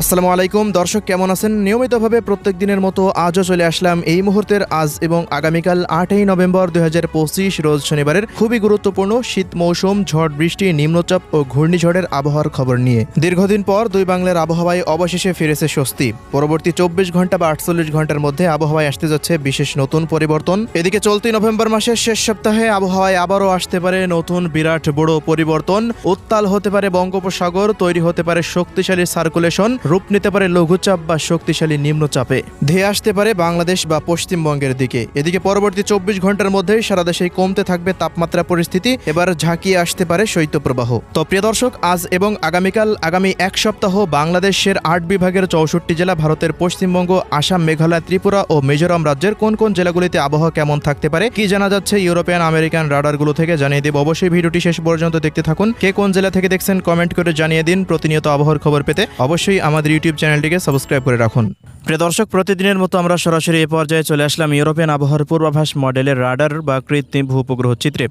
আসসালামু আলাইকুম। দর্শক, কেমন আছেন? নিয়মিতভাবে প্রত্যেক দিনের মতো আজও চলে আসলাম এই মুহূর্তের আজ এবং আগামীকাল আটই নভেম্বর দুই হাজার পঁচিশ, রোজ শনিবারের খুবই গুরুত্বপূর্ণ শীত মৌসুম, ঝড় বৃষ্টি, নিম্নচাপ ও ঘূর্ণিঝড়ের আবহাওয়ার খবর নিয়ে। দীর্ঘদিন পর দুই বাংলার আবহাওয়ায় অবশেষে ফিরেছে স্বস্তি। পরবর্তী চব্বিশ ঘণ্টা বা আটচল্লিশ ঘণ্টার মধ্যে আবহাওয়ায় আসতে যাচ্ছে বিশেষ নতুন পরিবর্তন। এদিকে চলতি নভেম্বর মাসের শেষ সপ্তাহে আবহাওয়ায় আবারও আসতে পারে নতুন বিরাট বড় পরিবর্তন। উত্তাল হতে পারে বঙ্গোপসাগর, তৈরি হতে পারে শক্তিশালী সার্কুলেশন। রূপ নিতে পারে লঘুচাপ বা শক্তিশালী নিম্নচাপে। ধেয়ে আসতে পারে বাংলাদেশ বা পশ্চিমবঙ্গের দিকে। এদিকে পরবর্তী চব্বিশ ঘণ্টার মধ্যেই সারা দেশে কমতে থাকবে তাপমাত্রা পরিস্থিতি, এবার ঝাঁকিয়ে আসতে পারে শৈত্যপ্রবাহ। তো প্রিয় দর্শক, আজ এবং আগামীকাল, আগামী এক সপ্তাহ বাংলাদেশের আট বিভাগের চৌষট্টি জেলা, ভারতের পশ্চিমবঙ্গ, আসাম, মেঘালয়, ত্রিপুরা ও মিজোরাম রাজ্যের কোন কোন জেলাগুলিতে আবহাওয়া কেমন থাকতে পারে, কি জানা যাচ্ছে ইউরোপিয়ান আমেরিকান রাডারগুলো থেকে জানিয়ে দেব। অবশ্যই ভিডিওটি শেষ পর্যন্ত দেখতে থাকুন। কে কোন জেলা থেকে দেখছেন, কমেন্ট করে জানিয়ে দিন। প্রতিনিয়ত আবহাওয়ার খবর পেতে অবশ্যই আমাদের ইউটিউব চ্যানেলটিকে সাবস্ক্রাইব করে রাখুন। প্রিয় দর্শক, প্রতিদিনের মতো আমরা সরাসরি এই পর্যায়ে চলে আসলাম ইউরোপিয়ান আবহাওয়ার পূর্বাভাস মডেলের রাডার বা কৃত্রিম ভূ উপগ্রহ চিত্রে।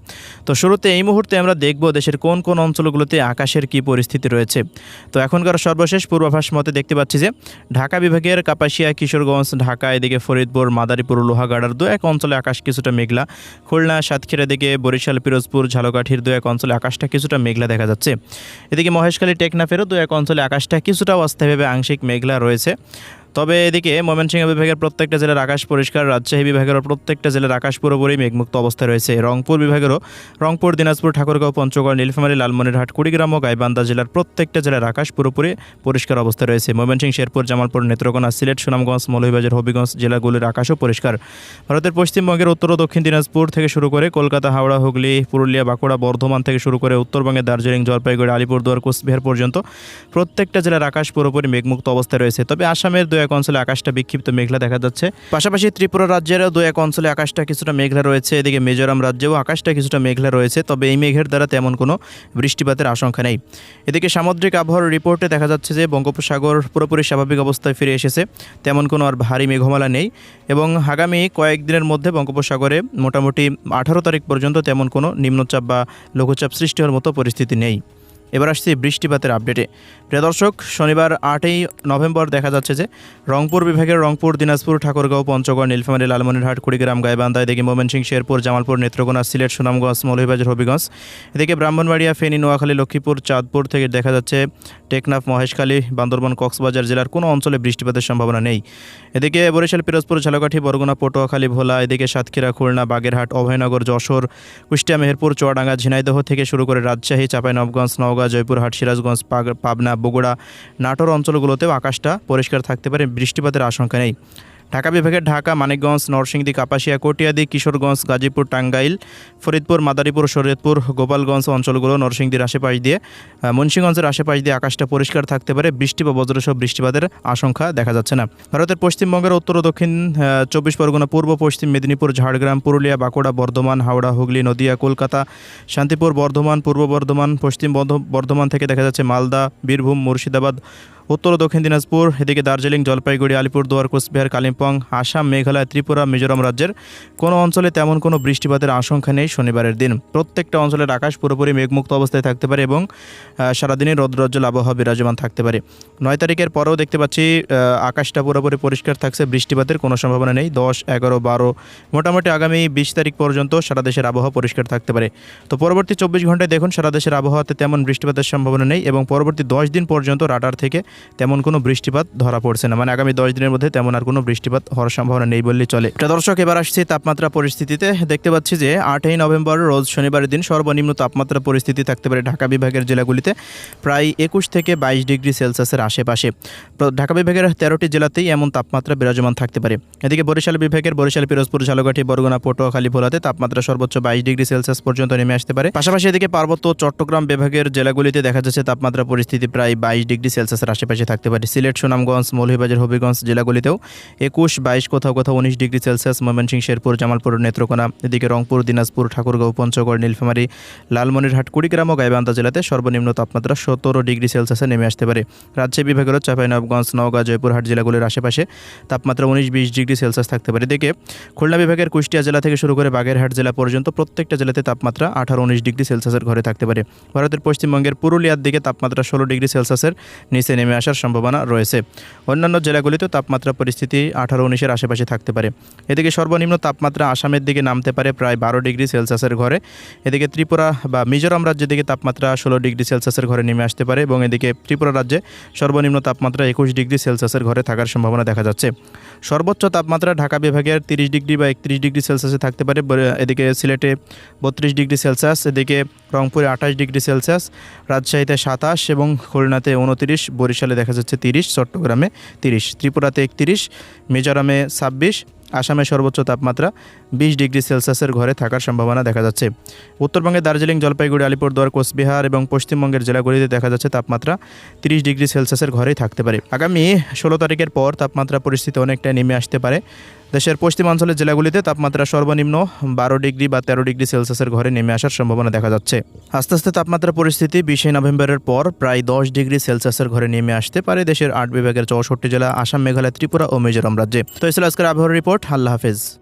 তো শুরুতে এই মুহূর্তে আমরা দেখব দেশের কোন কোন অঞ্চলগুলোতে আকাশের কি পরিস্থিতি রয়েছে। তো এখনকার সর্বশেষ পূর্বাভাস মতে দেখতে পাচ্ছি যে, ঢাকা বিভাগের কাপাসিয়া, কিশোরগঞ্জ, ঢাকা, এদিকে ফরিদপুর, মাদারীপুর, লোহাগাড়ার দু এক অঞ্চলে আকাশ কিছুটা মেঘলা। খুলনা, সাতক্ষীরা দিকে বরিশাল, পিরোজপুর, ঝালকাঠির দু এক অঞ্চলে আকাশটা কিছুটা মেঘলা দেখা যাচ্ছে। এদিকে মহেশখালী, টেকনাফেরও দু এক অঞ্চলে আকাশটা কিছুটা অস্থায়ীভাবে আংশিক মেঘলা রয়েছে। তবে এদিকে ময়মনসিংহ বিভাগের প্রত্যেকটা জেলার আকাশ পরিষ্কার, রাজশাহী বিভাগেরও প্রত্যেকটা জেলার আকাশ পুরোপুরি মেঘমুক্ত অবস্থায় রয়েছে। রংপুর বিভাগেরও রংপুর, দিনাজপুর, ঠাকুরগাঁও, পঞ্চগড়, নীলফামারী, লালমনিরহাট, কুড়িগ্রাম ও গাইবান্ধা জেলার প্রত্যেকটা জেলার আকাশ পুরোপুরি পরিষ্কার অবস্থায় রয়েছে। ময়মনসিংহ, শেরপুর, জামালপুর, নেত্রকোনা, সিলেট, সুনামগঞ্জ, মৌলভীবাজার, হবিগঞ্জ জেলাগুলির আকাশও পরিষ্কার। ভারতের পশ্চিমবঙ্গের উত্তর ও দক্ষিণ দিনাজপুর থেকে শুরু করে কলকাতা, হাওড়া, হুগলি, পুরুলিয়া, বাঁকুড়া, বর্ধমান থেকে শুরু করে উত্তরবঙ্গের দার্জিলিং, জলপাইগুড়ি, আলিপুরদুয়ার, কোচবিহার পর্যন্ত প্রত্যেকটা জেলার আকাশ পুরোপুরি মেঘমুক্ত অবস্থায় রয়েছে। তবে আসামের দু এক অঞ্চলে আকাশটা বিক্ষিপ্ত মেঘলা দেখা যাচ্ছে। পাশাপাশি ত্রিপুরা রাজ্যেরও দু এক অঞ্চলে আকাশটা কিছুটা মেঘলা রয়েছে। এদিকে মিজোরাম রাজ্যেও আকাশটা কিছুটা মেঘলা রয়েছে, তবে এই মেঘের দ্বারা তেমন কোনো বৃষ্টিপাতের আশঙ্কা নেই। এদিকে সামুদ্রিক আবহাওয়ার রিপোর্টে দেখা যাচ্ছে যে বঙ্গোপসাগর পুরোপুরি স্বাভাবিক অবস্থায় ফিরে এসেছে, তেমন কোনো আর ভারী মেঘমালা নেই এবং আগামী কয়েকদিনের মধ্যে বঙ্গোপসাগরে মোটামুটি আঠারো তারিখ পর্যন্ত তেমন কোনো নিম্নচাপ বা লঘুচাপ সৃষ্টি হওয়ার মতো পরিস্থিতি নেই। এবার আসছি বৃষ্টিপাতের আপডেটে প্রিয় দর্শক, শনিবার আটই নভেম্বর দেখা যাচ্ছে যে রংপুর বিভাগের রংপুর, দিনাজপুর, ঠাকুরগাঁও, পঞ্চগড়, নীলফামারী, লালমনিরহাট, কুড়িগ্রাম, গাইবান্ধা, এদিকে ময়মনসিংহ, শেরপুর, জামালপুর, নেত্রকোনা, সিলেট, সুনামগঞ্জ, মৌলভীবাজার, হবিগঞ্জ, এদিকে ব্রাহ্মণবাড়িয়া, ফেনী, নোয়াখালী, লক্ষ্মীপুর, চাঁদপুর থেকে দেখা যাচ্ছে টেকনাফ, মহেশখালী, বান্দরবান, কক্সবাজার জেলার কোনো অঞ্চলে বৃষ্টিপাতের সম্ভাবনা নেই। এদিকে বরিশাল, পিরোজপুর, ঝালকাঠি, বরগুনা, পটুয়াখালী, ভোলা, এদিকে সাতক্ষীরা, খুলনা, বাগেরহাট, অভয়নগর, যশোর, কুষ্টিয়া, মেহেরপুর, চুয়াডাঙ্গা, ঝিনাইদহ থেকে শুরু করে রাজশাহী চাঁপাইনবগঞ্জ নওগাঁ জয়পুরহাট সিরাজগঞ্জ পাবনা বগুড়া নাটোর অঞ্চলগুলোতেও আকাশটা পরিষ্কার থাকতে পারে বৃষ্টিপাতের আশঙ্কা নেই। ঢাকা বিভাগের ঢাকা, মানিকগঞ্জ, নরসিংদী, কাপাসিয়া, কটিয়াদি, কিশোরগঞ্জ, গাজীপুর, টাঙ্গাইল, ফরিদপুর, মাদারীপুর, শরীয়তপুর, গোপালগঞ্জ অঞ্চলগুলো নরসিংদীর আশেপাশ দিয়ে মুন্সিগঞ্জের আশেপাশ দিয়ে আকাশটা পরিষ্কার থাকতে পারে। বৃষ্টি বা বজ্রসহ বৃষ্টিপাতের আশঙ্কা দেখা যাচ্ছে না। ভারতের পশ্চিমবঙ্গের উত্তর ও দক্ষিণ চব্বিশ পরগনা, পূর্ব পশ্চিম মেদিনীপুর, ঝাড়গ্রাম, পুরুলিয়া, বাঁকুড়া, বর্ধমান, হাওড়া, হুগলি, নদিয়া, কলকাতা, শান্তিপুর, বর্ধমান, পূর্ব বর্ধমান, পশ্চিম বর্ধ- বর্ধমান থেকে দেখা যাচ্ছে মালদা, বীরভূম, মুর্শিদাবাদ উত্তর ও দক্ষিণ দিনাজপুর, এদিকে দার্জিলিং, জলপাইগুড়ি, আলিপুরদুয়ার, কোচবিহার, কালিম্পং, আসাম, মেঘালয়, ত্রিপুরা, মিজোরাম রাজ্যের কোনো অঞ্চলে তেমন কোনো বৃষ্টিপাতের আশঙ্কা নেই শনিবারের দিন। প্রত্যেকটা অঞ্চলের আকাশ পুরোপুরি মেঘমুক্ত অবস্থায় থাকতে পারে এবং সারাদিনই রৌদ্রজ্জ্বল আবহাওয়া বিরাজমান থাকতে পারে। নয় তারিখের পরেও দেখতে পাচ্ছি আকাশটা পুরোপুরি পরিষ্কার থাকছে, বৃষ্টিপাতের কোনো সম্ভাবনা নেই। দশ, এগারো, বারো, মোটামুটি আগামী বিশ তারিখ পর্যন্ত সারা দেশের আবহাওয়া পরিষ্কার থাকতে পারে। তো পরবর্তী চব্বিশ ঘন্টায় দেখুন, সারা দেশের আবহাওয়াতে তেমন বৃষ্টিপাতের সম্ভাবনা নেই এবং পরবর্তী দশ দিন পর্যন্ত রাডার থেকে তেমন কোনো বৃষ্টিপাত ধরা পড়ছে না। মানে আগামী দশ দিনের মধ্যে তেমন আর কোনো বৃষ্টিপাত হওয়ার সম্ভাবনা নেই বললেই চলে। দর্শক, এবার আসছি তাপমাত্রা পরিস্থিতিতে। দেখতে পাচ্ছি যে আটই নভেম্বর রোজ শনিবারের দিন সর্বনিম্ন তাপমাত্রা পরিস্থিতি থাকতে পারে ঢাকা বিভাগের জেলাগুলিতে। প্রায় একুশ থেকে বাইশ ডিগ্রি সেলসিয়াসের আশেপাশে। ঢাকা বিভাগের তেরোটি জেলাতেই এমন তাপমাত্রা বিরাজমান থাকতে পারে। এদিকে বরিশাল বিভাগের বরিশাল, পিরোজপুর, ঝালকাঠি, বরগুনা পটুয়াখালী ভোলাতে তাপমাত্রা সর্বোচ্চ বাইশ ডিগ্রি সেলসিয়াস পর্যন্ত নেমে আসতে পারে। পাশাপাশি এদিকে পার্বত্য চট্টগ্রাম বিভাগের জেলাগুলিতে দেখা যাচ্ছে তাপমাত্রা পরিস্থিতি প্রায় বাইশ ডিগ্রি সেলসিয়াসের আশেপাশে। থাকতে পারে। সিলেট, সুনামগঞ্জ, মৌলভীবাজার, হবিগঞ্জ জেলাগুলিতেও একুশ, বাইশ, কোথাও কোথাও উনিশ ডিগ্রি সেলসিয়াস, ময়মনসিংহ, শেরপুর, জামালপুর, নেত্রকোনা, এদিকে রংপুর, দিনাজপুর, ঠাকুরগাঁও, পঞ্চগড়, নীলফামারী, লালমনিরহাট, কুড়িগ্রাম ও গাইবান্ধা জেলাতে সর্বনিম্ন তাপমাত্রা সতেরো ডিগ্রি সেলসিয়াসে নেমে আসতে পারে। রাজশাহী বিভাগেরও চাঁপাইনবগঞ্জ নওগাঁ, জয়পুরহাট জেলাগুলির আশেপাশে তাপমাত্রা উনিশ, বিশ ডিগ্রি সেলসিয়াস থাকতে পারে। এদিকে খুলনা বিভাগের কুষ্টিয়া জেলা থেকে শুরু করে বাগেরহাট জেলা পর্যন্ত প্রত্যেকটা জেলাতে তাপমাত্রা আঠারো, উনিশ ডিগ্রি সেলসিয়াসের ঘরে থাকতে পারে। ভারতের পশ্চিমবঙ্গের পুরুলিয়ার দিকে তাপমাত্রা ষোলো ডিগ্রি সেলসিয়াসের নিচে নেমে আসার সম্ভাবনা রয়েছে। অন্যান্য জেলাগুলিতেও তাপমাত্রা পরিস্থিতি আঠারো উনিশের আশেপাশে থাকতে পারে। এদিকে সর্বনিম্ন তাপমাত্রা আসামের দিকে নামতে পারে প্রায় বারো ডিগ্রি সেলসিয়াসের ঘরে। এদিকে ত্রিপুরা বা মিজোরাম রাজ্যের দিকে তাপমাত্রা ষোলো ডিগ্রি সেলসিয়াসের ঘরে নেমে আসতে পারে এবং এদিকে ত্রিপুরা রাজ্যে সর্বনিম্ন তাপমাত্রা একুশ ডিগ্রি সেলসিয়াসের ঘরে থাকার সম্ভাবনা দেখা যাচ্ছে। সর্বোচ্চ তাপমাত্রা ঢাকা বিভাগের তিরিশ ডিগ্রি বা একত্রিশ ডিগ্রি সেলসিয়াসে থাকতে পারে। এদিকে সিলেটে বত্রিশ ডিগ্রি সেলসিয়াস, এদিকে রংপুরে আঠাশ ডিগ্রি সেলসিয়াস, রাজশাহীতে সাতাশ এবং খুলনাতে উনতিরিশ, বরিশালে দেখা যাচ্ছে তিরিশ, চট্টগ্রামে তিরিশ, ত্রিপুরাতে একত্রিশ, মিজোরামে ছাব্বিশ, আসামে সর্বোচ্চ তাপমাত্রা বিশ ডিগ্রি সেলসিয়াসের ঘরে থাকার সম্ভাবনা দেখা যাচ্ছে। উত্তরবঙ্গে দার্জিলিং, জলপাইগুড়ি, আলিপুরদুয়ার, কোচবিহার এবং পশ্চিমবঙ্গের জেলাগুলিতে দেখা যাচ্ছে তাপমাত্রা তিরিশ ডিগ্রি সেলসিয়াসের ঘরেই থাকতে পারে। আগামী ষোলো তারিখের পর তাপমাত্রা পরিস্থিতি অনেকটা নেমে আসতে পারে। দেশের পশ্চিমাঞ্চলের জেলাগুলিতে তাপমাত্রা সর্বনিম্ন বারো ডিগ্রি বা তেরো ডিগ্রি সেলসিয়াসের ঘরে নেমে আসার সম্ভাবনা দেখা যাচ্ছে। আস্তে আস্তে তাপমাত্রা পরিস্থিতি বিশে নভেম্বরের পর প্রায় দশ ডিগ্রি সেলসিয়াসের ঘরে নেমে আসতে পারে দেশের আট বিভাগের চৌষট্টি জেলা, আসাম, মেঘালয়, ত্রিপুরা ও মিজোরাম রাজ্যে। তো ইসলাস্কার আজকের আবহাওয়ার রিপোর্ট। আল্লাহ হাফেজ।